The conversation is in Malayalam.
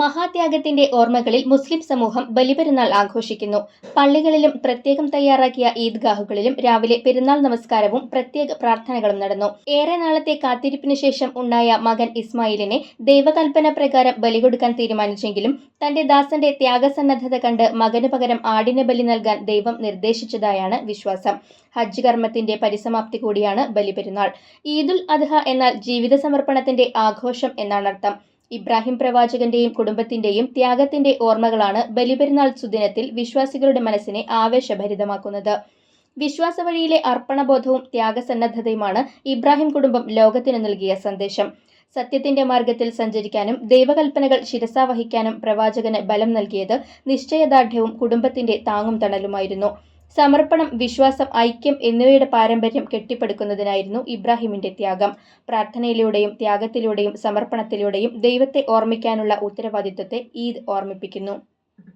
മഹാത്യാഗത്തിന്റെ ഓർമ്മകളിൽ മുസ്ലിം സമൂഹം ബലിപെരുന്നാൾ ആഘോഷിക്കുന്നു. പള്ളികളിലും പ്രത്യേകം തയ്യാറാക്കിയ ഈദ്ഗാഹുകളിലും രാവിലെ പെരുന്നാൾ നമസ്കാരവും പ്രത്യേക പ്രാർത്ഥനകളും നടന്നു. ഏറെ നാളത്തെ കാത്തിരിപ്പിന് ശേഷം ഉണ്ടായ മകൻ ഇസ്മായിലിനെ ദൈവകൽപ്പന പ്രകാരം ബലി കൊടുക്കാൻ തീരുമാനിച്ചെങ്കിലും തന്റെ ദാസന്റെ ത്യാഗസന്നദ്ധത കണ്ട് മകന് പകരം ആടിന് ബലി നൽകാൻ ദൈവം നിർദ്ദേശിച്ചതായാണ് വിശ്വാസം. ഹജ്ജ് കർമ്മത്തിന്റെ പരിസമാപ്തി കൂടിയാണ് ബലിപെരുന്നാൾ. ഈദുൽ അദ്ഹ എന്നാൽ ജീവിത സമർപ്പണത്തിന്റെ ആഘോഷം എന്നാണ് അർത്ഥം ഇബ്രാഹിം പ്രവാചകന്റെയും കുടുംബത്തിന്റെയും ത്യാഗത്തിന്റെ ഓർമ്മകളാണ് ബലിപെരുന്നാൾ സുദിനത്തിൽ വിശ്വാസികളുടെ മനസ്സിനെ ആവേശഭരിതമാക്കുന്നത്. വിശ്വാസ വഴിയിലെ അർപ്പണബോധവും ത്യാഗസന്നദ്ധതയുമാണ് ഇബ്രാഹിം കുടുംബം ലോകത്തിന് നൽകിയ സന്ദേശം. സത്യത്തിന്റെ മാർഗത്തിൽ സഞ്ചരിക്കാനും ദൈവകൽപ്പനകൾ ശിരസാവഹിക്കാനും പ്രവാചകന് ബലം നൽകിയത് നിശ്ചയദാർഢ്യവും കുടുംബത്തിന്റെ താങ്ങും തണലുമായിരുന്നു. സമർപ്പണം വിശ്വാസം ഐക്യം എന്നിവയുടെ പാരമ്പര്യം കെട്ടിപ്പടുക്കുന്നതിനായിരുന്നു ഇബ്രാഹിമിന്റെ ത്യാഗം. പ്രാർത്ഥനയിലൂടെയും ത്യാഗത്തിലൂടെയും സമർപ്പണത്തിലൂടെയും ദൈവത്തെ ഓർമ്മിക്കാനുള്ള ഉത്തരവാദിത്വത്തെ ഈദ് ഓർമ്മിപ്പിക്കുന്നു.